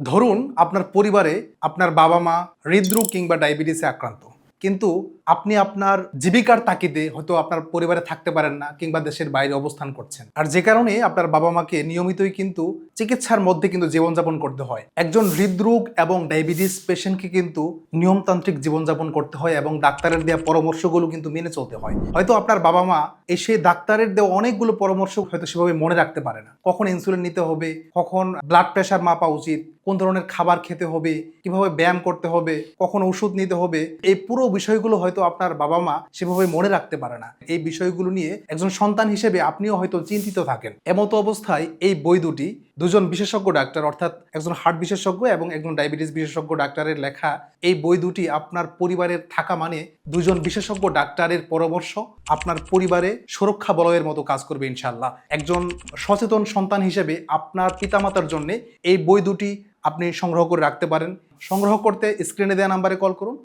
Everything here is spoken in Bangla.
ধরুন আপনার পরিবারে আপনার বাবা মা হৃদরোগ কিংবা ডায়াবেটিসে আক্রান্ত। কিন্তু আপনি আপনার জীবিকার তাকিদে হয়তো আপনার পরিবারে থাকতে পারেন না কিংবা দেশের বাইরে অবস্থান করছেন। আর যে কারণে আপনার বাবা মাকে নিয়মিতই কিন্তু চিকিৎসার মধ্যে কিন্তু জীবনযাপন করতে হয়। একজন হৃদরোগ এবং ডায়াবেটিস পেশেন্টকে কিন্তু নিয়মতান্ত্রিক জীবনযাপন করতে হয় এবং ডাক্তারের দেওয়া পরামর্শগুলো কিন্তু মেনে চলতে হয়। হয়তো আপনার বাবা মা এসে ডাক্তারের দেওয়া অনেকগুলো পরামর্শ হয়তো সেভাবে মনে রাখতে পারে না। কখন ইনসুলিন নিতে হবে, কখন ব্লাড প্রেশার মাপা উচিত, কোন ধরনের খাবার খেতে হবে, কীভাবে ব্যায়াম করতে হবে, কখন ওষুধ নিতে হবে, এই পুরো বিষয়গুলো হয়তো আপনার বাবা মা সেভাবে মনে রাখতে পারে না। এই বিষয়গুলো নিয়ে একজন সন্তান হিসেবে আপনিও হয়তো চিন্তিত থাকেন। এমতো অবস্থায় এই বই দুটি দুজন বিশেষজ্ঞ ডাক্তার, অর্থাৎ একজন হার্ট বিশেষজ্ঞ এবং একজন ডায়াবেটিস বিশেষজ্ঞ ডাক্তারের লেখা এই বই দুটি আপনার পরিবারের থাকা মানে দুজন বিশেষজ্ঞ ডাক্তারের পরামর্শ আপনার পরিবারে সুরক্ষা বলয়ের মতো কাজ করবে ইনশাল্লাহ একজন সচেতন সন্তান হিসেবে আপনার পিতামাতার জন্য এই বই দুটি আপনি সংগ্রহ করে রাখতে পারেন। সংগ্রহ করতে স্ক্রিনে দেওয়া নাম্বারে কল করুন।